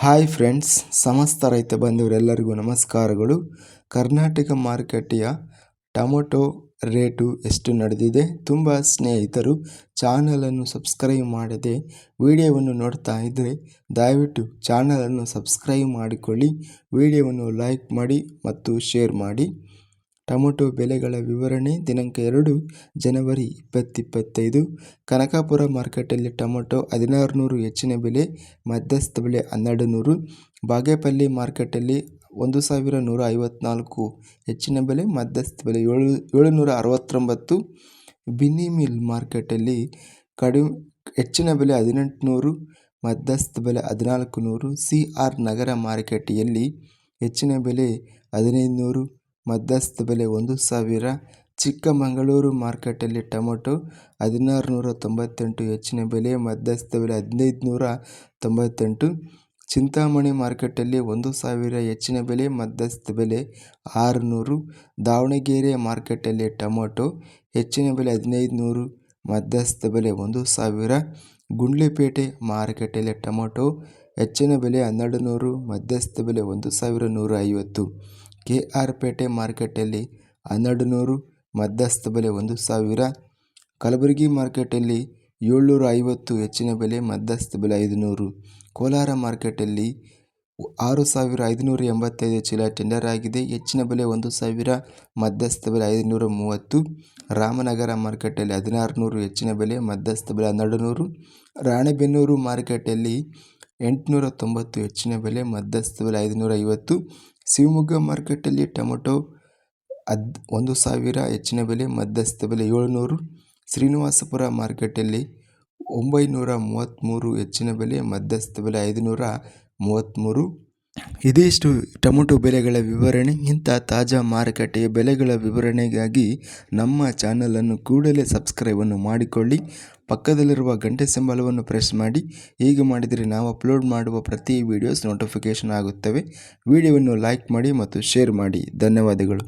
Hi friends ಸಮಸ್ತ ರೈತ ಬಂಧುವರೆಲ್ಲರಿಗೂ ನಮಸ್ಕಾರಗಳು. ಕರ್ನಾಟಕ ಮಾರುಕಟ್ಟೆಯ ಟೊಮೊಟೊ ರೇಟು ಎಷ್ಟು ನಡೆದಿದೆ? ತುಂಬ ಸ್ನೇಹಿತರು ಚಾನಲನ್ನು ಸಬ್ಸ್ಕ್ರೈಬ್ ಮಾಡದೆ ವಿಡಿಯೋವನ್ನು ನೋಡ್ತಾ ಇದ್ದರೆ ದಯವಿಟ್ಟು ಚಾನಲನ್ನು ಸಬ್ಸ್ಕ್ರೈಬ್ ಮಾಡಿಕೊಳ್ಳಿ. ವಿಡಿಯೋವನ್ನು ಲೈಕ್ ಮಾಡಿ ಮತ್ತು ಶೇರ್ ಮಾಡಿ. ಟೊಮೊಟೊ ಬೆಲೆಗಳ ವಿವರಣೆ ದಿನಾಂಕ ಎರಡು, ಜನವರಿ ಇಪ್ಪತ್ತಿಪ್ಪತ್ತೈದು. ಕನಕಾಪುರ ಮಾರ್ಕೆಟಲ್ಲಿ ಟೊಮೊಟೊ ಹದಿನಾರು ನೂರು ಹೆಚ್ಚಿನ ಬೆಲೆ, ಮಧ್ಯಸ್ಥ ಬೆಲೆ ಹನ್ನೆರಡು ನೂರು ಬಾಗೇಪಲ್ಲಿ ಮಾರ್ಕೆಟಲ್ಲಿ ಒಂದು ಸಾವಿರ ನೂರ ಐವತ್ನಾಲ್ಕು ಹೆಚ್ಚಿನ ಬೆಲೆ, ಮಧ್ಯಸ್ಥ ಬೆಲೆ ಏಳು ಏಳುನೂರ ಅರವತ್ತೊಂಬತ್ತು ಬಿನ್ನಿ ಮಿಲ್ ಮಾರ್ಕೆಟಲ್ಲಿ ಕಡಿಮೆ ಹೆಚ್ಚಿನ ಬೆಲೆ ಹದಿನೆಂಟುನೂರು, ಮಧ್ಯಸ್ಥ ಬೆಲೆ ಹದಿನಾಲ್ಕು ನೂರು ಸಿ ಆರ್ ನಗರ ಮಾರುಕಟ್ಟೆಯಲ್ಲಿ ಹೆಚ್ಚಿನ ಬೆಲೆ ಹದಿನೈದು ನೂರು ಮಧ್ಯಸ್ಥ ಬೆಲೆ ಒಂದು ಸಾವಿರ. ಚಿಕ್ಕಮಗಳೂರು ಮಾರ್ಕೆಟಲ್ಲಿ ಟೊಮೊಟೊ ಹದಿನಾರು ನೂರ ತೊಂಬತ್ತೆಂಟು ಹೆಚ್ಚಿನ ಬೆಲೆ ಮಧ್ಯಸ್ಥ ಬೆಲೆ ಹದಿನೈದು ನೂರ ತೊಂಬತ್ತೆಂಟು ಚಿಂತಾಮಣಿ ಮಾರ್ಕೆಟಲ್ಲಿ ಒಂದು ಸಾವಿರ, ಹೆಚ್ಚಿನ ಬೆಲೆ ಮಧ್ಯಸ್ಥ ಬೆಲೆ ಆರುನೂರು. ದಾವಣಗೆರೆ ಮಾರ್ಕೆಟಲ್ಲಿ ಟೊಮೊಟೊ ಹೆಚ್ಚಿನ ಬೆಲೆ ಹದಿನೈದು ನೂರು ಮಧ್ಯಸ್ಥ ಬೆಲೆ ಒಂದು ಸಾವಿರ. ಗುಂಡ್ಲುಪೇಟೆ ಮಾರುಕಟ್ಟೆಯಲ್ಲಿ ಟೊಮೊಟೊ ಹೆಚ್ಚಿನ ಬೆಲೆ ಹನ್ನೆರಡು ನೂರು ಮಧ್ಯಸ್ಥ ಬೆಲೆ ಒಂದು ಸಾವಿರ ನೂರ ಐವತ್ತು ಕೆ ಆರ್ ಪೇಟೆ ಮಾರ್ಕೆಟಲ್ಲಿ ಹನ್ನೆರಡು ನೂರು ಮಧ್ಯಸ್ಥ ಬೆಲೆ ಒಂದು ಸಾವಿರ. ಕಲಬುರಗಿ ಮಾರ್ಕೆಟಲ್ಲಿ ಏಳ್ನೂರ ಐವತ್ತು ಹೆಚ್ಚಿನ ಬೆಲೆ ಮಧ್ಯಸ್ಥ ಬೆಲೆ ಐದುನೂರು. ಕೋಲಾರ ಮಾರ್ಕೆಟಲ್ಲಿ ಆರು ಸಾವಿರ ಐದುನೂರ ಎಂಬತ್ತೈದು ಚೀಲ ಟೆಂಡರ್ ಆಗಿದೆ. ಹೆಚ್ಚಿನ ಬೆಲೆ ಒಂದು ಸಾವಿರ ಮಧ್ಯಸ್ಥ ಬೆಲೆ ಐದುನೂರ ಮೂವತ್ತು. ರಾಮನಗರ ಮಾರ್ಕೆಟಲ್ಲಿ ಹದಿನಾರು ನೂರು ಹೆಚ್ಚಿನ ಬೆಲೆ ಮಧ್ಯಸ್ಥ ಬೆಲೆ ಹನ್ನೆರಡು ನೂರು ರಾಣೆಬೆನ್ನೂರು ಮಾರ್ಕೆಟಲ್ಲಿ ಎಂಟುನೂರ ತೊಂಬತ್ತು ಹೆಚ್ಚಿನ ಬೆಲೆ ಮಧ್ಯಸ್ಥ ಬೆಲೆ ಐದುನೂರ ಐವತ್ತು ಶಿವಮೊಗ್ಗ ಮಾರ್ಕೆಟಲ್ಲಿ ಟೊಮೊಟೊ ಅದ್ ಒಂದು ಸಾವಿರ, ಹೆಚ್ಚಿನ ಬೆಲೆ, ಮಧ್ಯಸ್ಥ ಬೆಲೆ ಏಳುನೂರು, ಶ್ರೀನಿವಾಸಪುರ ಮಾರ್ಕೆಟಲ್ಲಿ ಒಂಬೈನೂರ ಮೂವತ್ತ್ಮೂರು, ಹೆಚ್ಚಿನ ಬೆಲೆ, ಮಧ್ಯಸ್ಥ ಬೆಲೆ ಐದುನೂರ ಮೂವತ್ತ್ಮೂರು ಇದಿಷ್ಟು ಟೊಮೊಟೊ ಬೆಲೆಗಳ ವಿವರಣೆ, ಇಂಥ ತಾಜಾ ಮಾರುಕಟ್ಟೆಯ ಬೆಲೆಗಳ ವಿವರಣೆಗಾಗಿ ನಮ್ಮ ಚಾನಲನ್ನು ಕೂಡಲೇ ಸಬ್ಸ್ಕ್ರೈಬನ್ನು ಮಾಡಿಕೊಳ್ಳಿ, ಪಕ್ಕದಲ್ಲಿರುವ ಗಂಟೆ ಸಂಬಳವನ್ನು ಪ್ರೆಸ್ ಮಾಡಿ, ಹೀಗೆ ಮಾಡಿದರೆ ನಾವು ಅಪ್ಲೋಡ್ ಮಾಡುವ ಪ್ರತಿ ವಿಡಿಯೋಸ್ ನೋಟಿಫಿಕೇಷನ್ ಆಗುತ್ತವೆ. ವಿಡಿಯೋವನ್ನು ಲೈಕ್ ಮಾಡಿ ಮತ್ತು ಶೇರ್ ಮಾಡಿ. ಧನ್ಯವಾದಗಳು.